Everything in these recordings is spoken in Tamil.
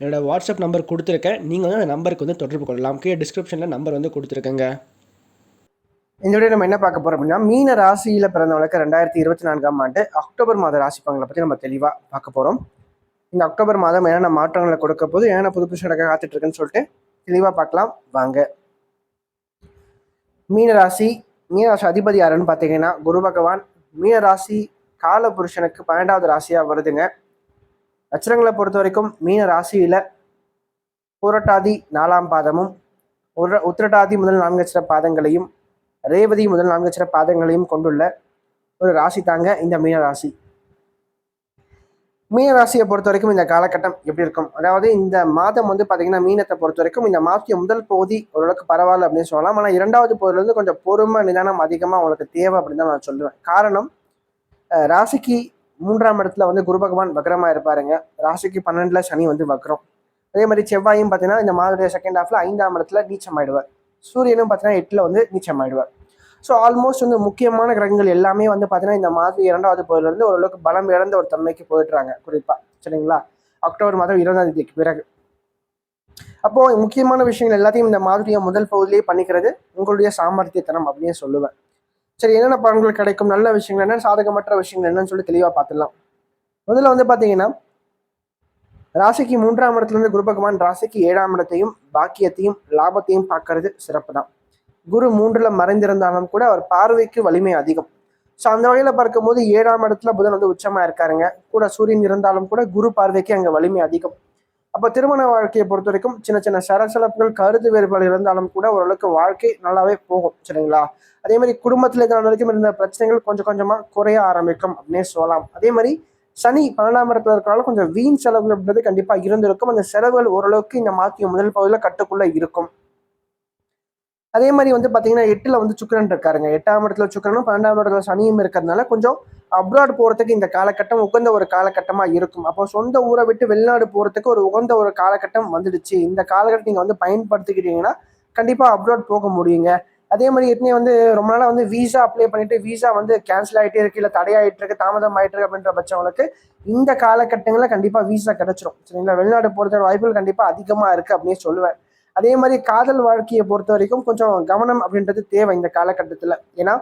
என்னோடய வாட்ஸ்அப் நம்பர் கொடுத்துருக்கேன். நீங்கள் வந்து அந்த நம்பருக்கு வந்து தொடர்பு கொள்ளலாம். கீழே டிஸ்கிரிப்ஷனில் நம்பர் வந்து கொடுத்துருக்கேங்க. இந்த வீடியோ நம்ம என்ன பார்க்க போகிறோம் அப்படின்னா மீன ராசியில் பிறந்தவங்களுக்கு ரெண்டாயிரத்தி இருபத்தி நான்காம் ஆண்டு அக்டோபர் மாத ராசி பங்களை பற்றி நம்ம தெளிவாக பார்க்க போகிறோம் இந்த அக்டோபர் மாதம் என்னென்ன மாற்றங்களை கொடுக்க போது என்னென்ன புது புதுசு நடக்க காத்துட்ருக்குன்னு சொல்லிட்டு தெளிவாக பார்க்கலாம். வாங்க. மீனராசி மீனராசி அதிபதி யாருன்னு பார்த்தீங்கன்னா குரு பகவான். மீனராசி கால புருஷனுக்கு பன்னெண்டாவது ராசியாக வருதுங்க. நட்சத்திரங்களை பொறுத்த வரைக்கும் மீன ராசியில புரட்டாதி நாலாம் பாதமும் உர உத்திரட்டாதி முதல் நான்கு அச்சர பாதங்களையும் ரேவதி முதல் நான்கு அச்சர பாதங்களையும் கொண்டுள்ள ஒரு ராசி தாங்க இந்த மீன ராசி. மீன ராசியை பொறுத்த வரைக்கும் இந்த காலகட்டம் எப்படி இருக்கும்? அதாவது இந்த மாதம் வந்து பார்த்தீங்கன்னா மீனத்தை பொறுத்த வரைக்கும் இந்த மாதத்திய முதல் பகுதி ஓரளவுக்கு பரவாயில்ல அப்படின்னு சொல்லலாம். ஆனால் இரண்டாவது பகுதியிலேருந்து கொஞ்சம் பொறுமை நிதானம் அதிகமாக உங்களுக்கு தேவை அப்படின்னு தான் நான் சொல்லுவேன். காரணம் ராசிக்கு மூன்றாம் இடத்துல வந்து குரு பகவான் வக்ரமாக இருப்பாருங்க. ராசிக்கு பன்னெண்டுல சனி வந்து வக்ரம். அதே மாதிரி செவ்வாயும் பார்த்தீங்கன்னா இந்த மாதத்துடைய செகண்ட் ஹாஃப்ல ஐந்தாம் இடத்துல நீச்சம் ஆயிடுவார் சூரியனும் பார்த்தீங்கன்னா எட்டில் வந்து நீச்சம் ஆயிடுவார் ஸோ ஆல்மோஸ்ட் வந்து முக்கியமான கிரகங்கள் எல்லாமே வந்து பார்த்தீங்கன்னா இந்த மாதிரி இரண்டாவது பகுதியிலிருந்து ஓரளவுக்கு பலம் இழந்த ஒரு தன்மைக்கு போயிடுறாங்க குறிப்பாக சரிங்களா? அக்டோபர் மாதம் இருபதாம் தேதிக்கு பிறகு. அப்போ முக்கியமான விஷயங்கள் எல்லாத்தையும் இந்த மாதிரியை முதல் பகுதியிலேயே பண்ணிக்கிறது உங்களுடைய சாமர்த்தியத்தனம் அப்படின்னு சொல்லுவேன். சரி என்னென்ன பலன்கள் கிடைக்கும்? நல்ல விஷயங்கள் என்ன சாதகமற்ற விஷயங்கள் என்னன்னு சொல்லி தெளிவாக பார்த்துடலாம். முதல்ல வந்து பார்த்தீங்கன்னா ராசிக்கு மூன்றாம் இடத்துலேருந்து குரு பகவான் ராசிக்கு ஏழாம் இடத்தையும் பாக்கியத்தையும் லாபத்தையும் பார்க்கறது சிறப்பு தான் குரு மூன்றில் மறைந்திருந்தாலும் கூட அவர் பார்வைக்கு வலிமை அதிகம். ஸோ அந்த வகையில் பார்க்கும்போது ஏழாம் இடத்துல புதன் வந்து உச்சமா இருக்காருங்க. கூட சூரியன் இருந்தாலும் கூட குரு பார்வைக்கு அங்கே வலிமை அதிகம். அப்போ திருமண வாழ்க்கையை பொறுத்த வரைக்கும் சின்ன சின்ன சரசலப்புகள் கருத்து வேறுபாடு இருந்தாலும் கூட ஓரளவுக்கு வாழ்க்கை நல்லாவே போகும் சரிங்களா? அதே மாதிரி குடும்பத்தில் இருக்கிற வரைக்கும் இருந்த பிரச்சனைகள் கொஞ்சம் கொஞ்சமாக குறைய ஆரம்பிக்கும் அப்படின்னே சொல்லலாம். அதே மாதிரி சனி பன்னெண்டாம் இடத்துல இருக்கிறனால கொஞ்சம் வீண் செலவுகள் அப்படின்றது கண்டிப்பாக இருந்திருக்கும். அந்த செலவுகள் ஓரளவுக்கு இந்த மாற்றிய முதல் பகுதியில் கட்டுக்குள்ளே இருக்கும். அதே மாதிரி வந்து பார்த்தீங்கன்னா எட்டில் வந்து சுக்கரன் இருக்காருங்க. எட்டாம் இடத்துல சுக்கிரனும் பன்னெண்டாம் இடத்துல சனியும் இருக்கிறதுனால கொஞ்சம் அப்ராட் போகிறதுக்கு இந்த காலகட்டம் உகந்த ஒரு காலகட்டமாக இருக்கும். அப்போ சொந்த ஊரை விட்டு வெளிநாடு போகிறதுக்கு ஒரு உகந்த ஒரு காலகட்டம் வந்துடுச்சு. இந்த காலகட்டம் நீங்கள் வந்து பயன்படுத்திக்கிட்டீங்கன்னா கண்டிப்பாக அப்ராட் போக முடியுங்க. அதே மாதிரி எத்தனை வந்து ரொம்ப நாளாக வந்து வீசா அப்ளை பண்ணிட்டு வீசா வந்து கேன்சல் ஆகிட்டே இருக்கு. இல்லை தடையாயிட்டு இருக்கு தாமதம் ஆகிட்டு இருக்கு அப்படின்ற பட்சவங்களுக்கு இந்த காலகட்டங்களில் கண்டிப்பாக வீசா கிடைச்சிரும். சரிங்களா? வெளிநாடு போகிறதுக்கு வாய்ப்புகள் கண்டிப்பாக அதிகமாக இருக்குது அப்படின்னு சொல்லுவேன். அதே மாதிரி காதல் வாழ்க்கையை பொறுத்த வரைக்கும் கொஞ்சம் கவனம் அப்படின்றது தேவை இந்த காலகட்டத்தில். ஏன்னா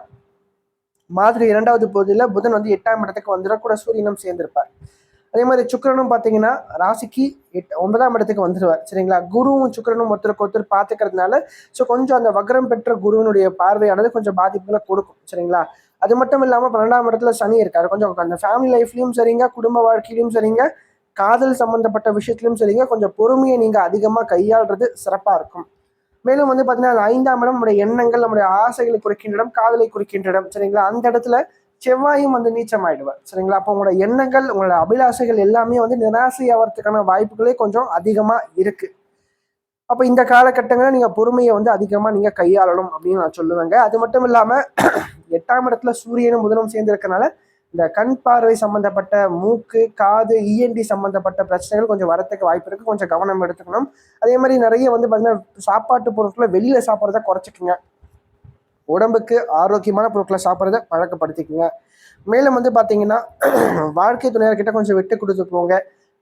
மாதிரி இரண்டாவது பகுதியில் புதன் வந்து எட்டாம் இடத்துக்கு வந்துட கூட சூரியனும் சேர்ந்திருப்பார். அதே மாதிரி சுக்கரனும் பார்த்தீங்கன்னா ராசிக்கு எட் ஒன்பதாம் இடத்துக்கு வந்துடுவார் சரிங்களா? குருவும் சுக்கரனும் ஒருத்தருக்கு ஒருத்தர் பார்த்துக்கிறதுனால ஸோ கொஞ்சம் அந்த வக்ரம் பெற்ற குருவினுடைய பார்வையானது கொஞ்சம் பாதிப்புகளை கொடுக்கும். சரிங்களா? அது மட்டும் இல்லாமல் பன்னெண்டாம் இடத்துல சனி இருக்காரு. கொஞ்சம் அந்த ஃபேமிலி லைஃப்லையும் சரிங்க குடும்ப வாழ்க்கையிலையும் சரிங்க. காதல் சம்மந்தப்பட்ட விஷயத்திலும் சரிங்க கொஞ்சம் பொறுமையை நீங்கள் அதிகமாக கையாளுறது சிறப்பாக இருக்கும். மேலும் வந்து பார்த்தீங்கன்னா அந்த ஐந்தாம் இடம் நம்முடைய எண்ணங்கள் நம்முடைய ஆசைகளை குறிக்கின்ற இடம் காதலை குறிக்கின்ற இடம் சரிங்களா? அந்த இடத்துல செவ்வாயும் வந்து நீச்சம் ஆயிடுவார் சரிங்களா? அப்போ உங்களோட எண்ணங்கள் உங்களோட அபிலாஷைகள் எல்லாமே வந்து நிராசை ஆகிறதுக்கான வாய்ப்புகளே கொஞ்சம் அதிகமாக இருக்கு. அப்போ இந்த காலகட்டங்களில் நீங்கள் பொறுமையை வந்து அதிகமாக நீங்கள் கையாளணும் அப்படின்னு நான் சொல்லுவேங்க. அது மட்டும் இல்லாமல் எட்டாம் இடத்துல சூரியனும் முதலும் சேர்ந்திருக்கனால இந்த கண் பார்வை சம்பந்தப்பட்ட மூக்கு காது இஎன்டி சம்பந்தப்பட்ட பிரச்சனைகள் கொஞ்சம் வரத்துக்கு வாய்ப்பு இருக்கு. கொஞ்சம் கவனம் எடுத்துக்கணும். அதே மாதிரி நிறைய வந்து பார்த்தீங்கன்னா சாப்பாட்டு பொருட்களை வெளியில சாப்பிட்றத குறைச்சிக்கோங்க. உடம்புக்கு ஆரோக்கியமான பொருட்களை சாப்பிட்றத பழக்கப்படுத்திக்கோங்க. மேலும் வந்து பார்த்தீங்கன்னா வாழ்க்கை துணையர்கிட்ட கொஞ்சம் விட்டு கொடுத்து போங்க.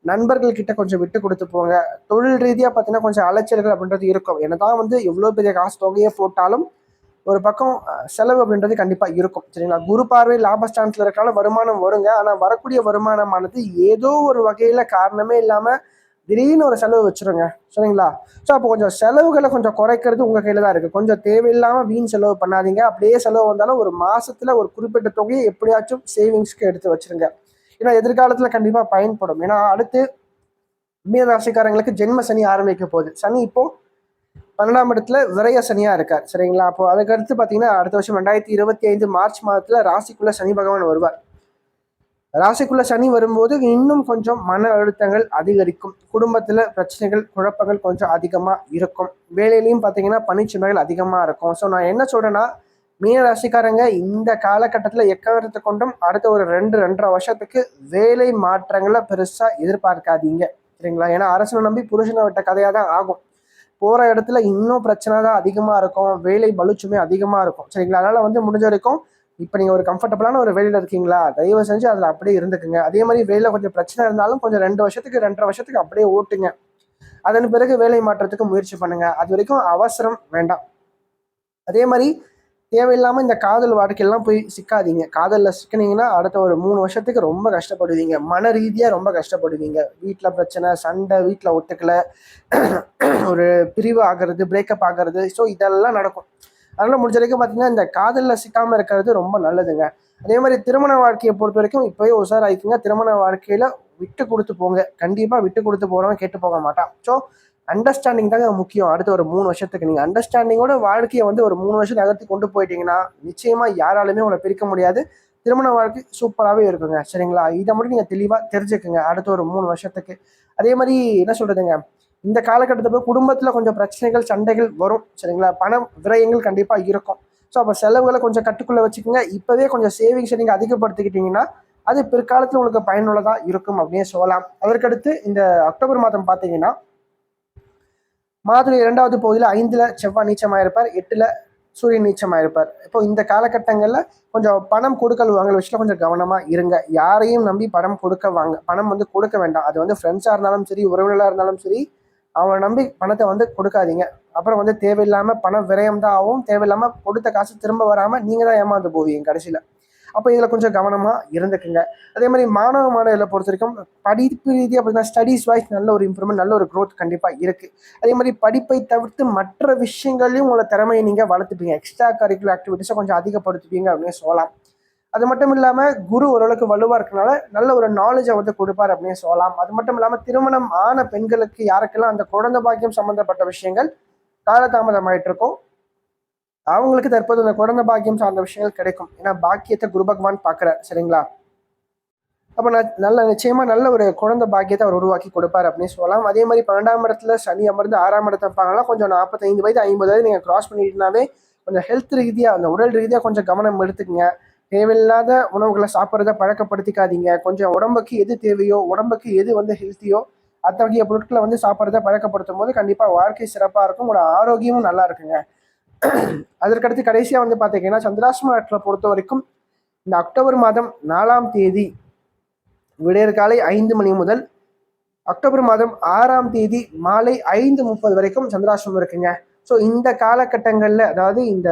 நண்பர்கள் கிட்ட கொஞ்சம் விட்டு கொடுத்து போங்க. தொழில் ரீதியாக பார்த்தீங்கன்னா கொஞ்சம் அலைச்சல்கள் அப்படின்றது இருக்கும். என்னதான் வந்து எவ்வளோ பெரிய காசு தொகையை போட்டாலும் ஒரு பக்கம் செலவு அப்படின்றது கண்டிப்பாக இருக்கும். சரிங்களா? குரு பார்வை லாபஸ்தானத்தில் இருக்கால வருமானம் வருங்க. ஆனால் வரக்கூடிய வருமானமானது ஏதோ ஒரு வகையில் காரணமே இல்லாமல் திடீர்னு ஒரு செலவு வச்சிருங்க. சரிங்களா? ஸோ அப்போ கொஞ்சம் செலவுகளை கொஞ்சம் குறைக்கிறது உங்கள் கையில் தான் இருக்குது கொஞ்சம் தேவையில்லாமல் வீண் செலவு பண்ணாதீங்க. அப்படியே செலவு வந்தாலும் ஒரு மாசத்துல ஒரு குறிப்பிட்ட தொகையை எப்படியாச்சும் சேவிங்ஸ்க்கு எடுத்து வச்சிருங்க. ஏன்னா எதிர்காலத்தில் கண்டிப்பாக பயன்படும். ஏன்னா அடுத்து மீன ராசிக்காரங்களுக்கு ஜென்ம சனி ஆரம்பிக்க போகுது. சனி இப்போ பன்னெண்டாம் இடத்துல விரைய சனியா இருக்கார். சரிங்களா? அப்போ அதுக்கடுத்து பார்த்தீங்கன்னா அடுத்த வருஷம் ரெண்டாயிரத்தி இருபத்தி ஐந்து மார்ச் மாதத்துல ராசிக்குள்ள சனி பகவான் வருவார். ராசிக்குள்ள சனி வரும்போது இன்னும் கொஞ்சம் மன அழுத்தங்கள் அதிகரிக்கும். குடும்பத்தில் பிரச்சனைகள் குழப்பங்கள் கொஞ்சம் அதிகமாக இருக்கும். வேலையிலையும் பார்த்தீங்கன்னா பனிச்சுமைகள் அதிகமாக இருக்கும். ஸோ நான் என்ன சொல்கிறேன்னா மீன ராசிக்காரங்க இந்த காலகட்டத்தில் எக்காரத்தை கொண்டும் அடுத்த ஒரு ரெண்டு ரெண்டரை வருஷத்துக்கு வேலை மாற்றங்களை பெருசாக எதிர்பார்க்காதீங்க. சரிங்களா? ஏன்னா அரசனை நம்பி புருஷனை விட்ட கதையாக தான் ஆகும். போகிற இடத்துல இன்னும் பிரச்சனை தான் அதிகமாக இருக்கும். வேலை பலுச்சுமே அதிகமாக இருக்கும். சரிங்களா? அதனால் வந்து முடிஞ்ச வரைக்கும் இப்போ நீங்கள் ஒரு கம்ஃபர்டபுளான ஒரு வேலையில் இருக்கீங்களா? தயவு செஞ்சு அதில் அப்படியே இருந்துக்குங்க. அதே மாதிரி வேலையில் கொஞ்சம் பிரச்சனை இருந்தாலும் கொஞ்சம் ரெண்டு வருஷத்துக்கு ரெண்டரை வருஷத்துக்கு அப்படியே ஓட்டுங்க. அதன் பிறகு வேலை மாற்றத்துக்கு முயற்சி பண்ணுங்கள் அது வரைக்கும் அவசரம் வேண்டாம். அதே மாதிரி தேவையில்லாமல் இந்த காதல் வாழ்க்கையெல்லாம் போய் சிக்காதீங்க. காதலில் சிக்கினீங்கன்னா அடுத்த ஒரு மூணு வருஷத்துக்கு ரொம்ப கஷ்டப்படுவீங்க. மன ரீதியாக ரொம்ப கஷ்டப்படுவீங்க. வீட்டில் பிரச்சனை சண்டை வீட்டில் ஒத்துக்கலை. ஒரு பிரிவு ஆகிறது பிரேக்கப் ஆகிறது. ஸோ இதெல்லாம் நடக்கும். அதனால் முடிஞ்ச வரைக்கும் பார்த்தீங்கன்னா இந்த காதலில் சிக்காமல் இருக்கிறது ரொம்ப நல்லதுங்க. அதே மாதிரி திருமண வாழ்க்கையை பொறுத்த வரைக்கும் இப்போயே உஷாராயிக்குங்க. திருமண வாழ்க்கையில் விட்டு கொடுத்து போங்க. கண்டிப்பாக விட்டு கொடுத்து போகிறவன் கேட்டு போக மாட்டான். ஸோ அண்டர்ஸ்டாண்டிங் தாங்க முக்கியம். அடுத்த ஒரு மூணு வருஷத்துக்கு. நீங்கள் அண்டர்ஸ்டாண்டிங்கோட வாழ்க்கையை வந்து ஒரு மூணு வருஷம் நகர்த்தி கொண்டு போயிட்டீங்கன்னா நிச்சயமாக யாராலுமே உங்களை பிரிக்க முடியாது. திருமண வாழ்க்கை சூப்பராகவே இருக்குங்க. சரிங்களா? இதை மட்டும் நீங்கள் தெளிவாக தெரிஞ்சுக்குங்க. அடுத்த ஒரு மூணு வருஷத்துக்கு. அதே மாதிரி என்ன சொல்கிறதுங்க இந்த காலகட்டத்தில் குடும்பத்தில் கொஞ்சம் பிரச்சனைகள் சண்டைகள் வரும். சரிங்களா? பணம் விரயங்கள் கண்டிப்பாக இருக்கும். ஸோ அப்போ செலவுகளை கொஞ்சம் கட்டுக்குள்ளே வச்சுக்கோங்க. இப்போவே கொஞ்சம் சேவிங்ஸை நீங்கள் அதிகப்படுத்திக்கிட்டிங்கன்னா அது பிற்காலத்தில் உங்களுக்கு பயனுள்ளதாக இருக்கும் அப்படின்னு சொல்லலாம். அதற்கடுத்து இந்த அக்டோபர் மாதம் பார்த்தீங்கன்னா மாதுளை இரண்டாவது பகுதியில் ஐந்தில் செவ்வாய் நீச்சமாயிருப்பார் எட்டில் சூரியன் நீச்சமாயிருப்பார். இப்போ இந்த காலகட்டங்களில் கொஞ்சம் பணம் கொடுக்கல் வாங்கல் விஷயத்தில் கொஞ்சம் கவனமாக இருங்க. யாரையும் நம்பி பணம் கொடுக்க வாங்க பணம் வந்து கொடுக்க வேண்டாம். அது வந்து ஃப்ரெண்ட்ஸாக இருந்தாலும் சரி உறவினர்களாக இருந்தாலும் சரி அவனை நம்பி பணத்தை வந்து கொடுக்காதீங்க. அப்புறம் வந்து தேவையில்லாமல் பணம் விரயம் தான் ஆகும். தேவையில்லாமல் கொடுத்த காசு திரும்ப வராமல் நீங்கள் தான் ஏமாந்து போவீங்க கடைசியில். அப்போ இதில் கொஞ்சம் கவனமாக இருந்துக்குங்க. அதே மாதிரி மாணவ மாணவர்களை பொறுத்த வரைக்கும் படிப்பு ரீதியாக பார்த்தீங்கன்னா ஸ்டடீஸ் வைஸ் நல்ல ஒரு இம்ப்ரூவ்மெண்ட் நல்ல ஒரு க்ரோத் கண்டிப்பாக இருக்குது அதே மாதிரி படிப்பை தவிர்த்து மற்ற விஷயங்களையும் உங்களை திறமையை நீங்கள் வளர்த்துப்பீங்க. எக்ஸ்ட்ரா கரிக்குலர் ஆக்டிவிட்டிஸை கொஞ்சம் அதிகப்படுத்துவீங்க அப்படின்னு சொல்லலாம். அது மட்டும் இல்லாமல் குரு ஓரளவுக்கு வலுவாக இருக்கனால நல்ல ஒரு நாலேஜை வந்து கொடுப்பார் அப்படின்னு சொல்லலாம். அது மட்டும் இல்லாமல் திருமணம் ஆன பெண்களுக்கு யாருக்கெல்லாம் அந்த குழந்தை பாக்கியம் சம்மந்தப்பட்ட விஷயங்கள் காலதாமதமாயிட்டு இருக்கும் அவங்களுக்கு தற்போது அந்த குழந்தை பாக்கியம் சார்ந்த விஷயங்கள் கிடைக்கும். ஏன்னா பாக்கியத்தை குரு பகவான் பார்க்குறார் சரிங்களா? அப்போ நான் நல்ல நிச்சயமாக நல்ல ஒரு குழந்தை பாக்கியத்தை அவர் உருவாக்கி கொடுப்பார் அப்படின்னு சொல்லலாம். அதே மாதிரி பன்னெண்டாம் இடத்துல சனி அமர்ந்து ஆறாம் இடத்தை பார்க்கலாம் கொஞ்சம் நாற்பத்தைந்து வயது ஐம்பது வயது நீங்கள் கிராஸ் பண்ணிட்டுனாவே கொஞ்சம் ஹெல்த் ரீதியாக அந்த உடல் ரீதியாக கொஞ்சம் கவனம் எடுத்துக்கங்க. தேவையில்லாத உணவுகளை சாப்பிட்றத பழக்கப்படுத்திக்காதீங்க. கொஞ்சம் உடம்புக்கு எது தேவையோ உடம்புக்கு எது வந்து ஹெல்த்தியோ அத்தகைய பொருட்களை வந்து சாப்பிட்றத பழக்கப்படுத்தும் போது கண்டிப்பாக வாழ்க்கை சிறப்பாக இருக்கும். உங்களோட ஆரோக்கியமும் நல்லா இருக்குங்க. அதற்கடுத்து கடைசியாக வந்து பார்த்தீங்கன்னா சந்திராஷ்டமத்தில் பொறுத்த வரைக்கும் இந்த அக்டோபர் மாதம் நாலாம் தேதி விடையற்காலை ஐந்து மணி முதல் அக்டோபர் மாதம் ஆறாம் தேதி மாலை ஐந்து முப்பது வரைக்கும் சந்திராசிரமம் இருக்குங்க. ஸோ இந்த காலகட்டங்களில் அதாவது இந்த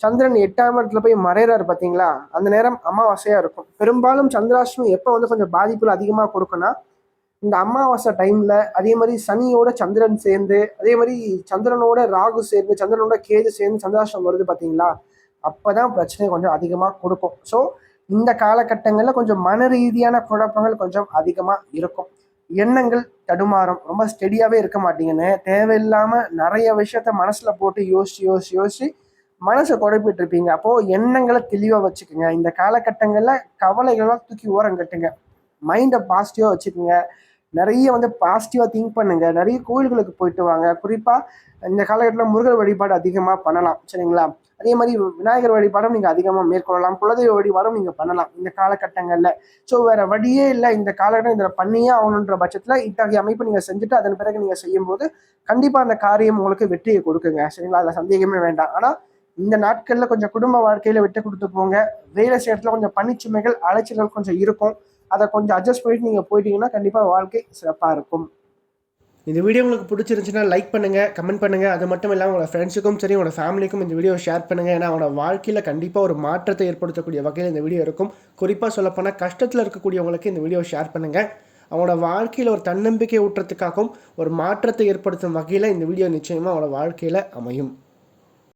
சந்திரன் எட்டாம் இடத்துல போய் மறையிறாரு பார்த்தீங்களா அந்த நேரம் அமாவாசையாக இருக்கும். பெரும்பாலும் சந்திராசிரமம் எப்போ வந்து கொஞ்சம் பாதிப்புகள் அதிகமாக கொடுக்குன்னா இந்த அமாவாசை டைமில் அதே மாதிரி சனியோட சந்திரன் சேர்ந்து அதே மாதிரி சந்திரனோட ராகு சேர்ந்து சந்திரனோட கேது சேர்ந்து சந்திராஷ்டம் வருது பார்த்தீங்களா அப்போ தான் பிரச்சனை கொஞ்சம் அதிகமாக கொடுக்கும். ஸோ இந்த காலகட்டங்களில் கொஞ்சம் மன ரீதியான குழப்பங்கள் கொஞ்சம் அதிகமாக இருக்கும். எண்ணங்கள் தடுமாறும். ரொம்ப ஸ்டெடியாகவே இருக்க மாட்டீங்கன்னு. தேவையில்லாமல் நிறைய விஷயத்த மனசில் போட்டு யோசிச்சு யோசிச்சு யோசிச்சு மனசை குழப்பிட்டு இருப்பீங்க. அப்போது எண்ணங்களை தெளிவாக வச்சுக்கோங்க. இந்த காலகட்டங்களில் கவலைகள்லாம் தூக்கி ஓரம் கட்டுங்க. மைண்டை பாசிட்டிவாக வச்சுக்கோங்க. நிறைய வந்து பாசிட்டிவாக திங்க் பண்ணுங்க. நிறைய கோயில்களுக்கு போயிட்டு வாங்க. குறிப்பாக இந்த காலகட்டத்தில் முருகர் வழிபாடு அதிகமாக பண்ணலாம். சரிங்களா? அதே மாதிரி விநாயகர் வழிபாடும் நீங்கள் அதிகமாக மேற்கொள்ளலாம். குலதெய்வ வழிபாடும் நீங்கள் பண்ணலாம் இந்த காலகட்டங்களில். ஸோ வேறு வழியே இல்லை. இந்த காலகட்டம் இதில் பண்ணியே ஆகணுன்ற பட்சத்தில் இத்தகைய அமைப்பு நீங்கள் செஞ்சுட்டு அதன் பிறகு நீங்கள் செய்யும்போது கண்டிப்பாக அந்த காரியம் உங்களுக்கு வெற்றியை கொடுக்குங்க. சரிங்களா? அதில் சந்தேகமே வேண்டாம். ஆனால் இந்த நாட்களில் கொஞ்சம் குடும்ப வாழ்க்கையில் விட்டு கொடுத்து போங்க. வேலை செய்யறதுல கொஞ்சம் பணிச்சுமைகள் அலைச்சல்கள் கொஞ்சம் இருக்கும். அதை கொஞ்சம் அட்ஜஸ்ட் பண்ணிட்டு நீங்கள் போயிட்டீங்கன்னா கண்டிப்பாக வாழ்க்கை சிறப்பாக இருக்கும். இந்த வீடியோ உங்களுக்கு பிடிச்சிருந்துச்சுன்னா லைக் பண்ணுங்கள் கமெண்ட் பண்ணுங்கள் அது மட்டும் இல்லாமல் உங்களோட ஃப்ரெண்ட்ஸுக்கும் சரி உங்களோட ஃபேமிலிக்கும் இந்த வீடியோ ஷேர் பண்ணுங்கள் ஏன்னா அவனோட வாழ்க்கையில் கண்டிப்பாக ஒரு மாற்றத்தை ஏற்படுத்தக்கூடிய வகையில் இந்த வீடியோ இருக்கும். குறிப்பாக சொல்லப்போனால் கஷ்டத்தில் இருக்கக்கூடியவங்களுக்கு இந்த வீடியோ ஷேர் பண்ணுங்கள் அவனோட வாழ்க்கையில் ஒரு தன்னம்பிக்கை ஊட்டுறதுக்காகவும் ஒரு மாற்றத்தை ஏற்படுத்தும் வகையில் இந்த வீடியோ நிச்சயமாக அவனோட வாழ்க்கையில் அமையும்.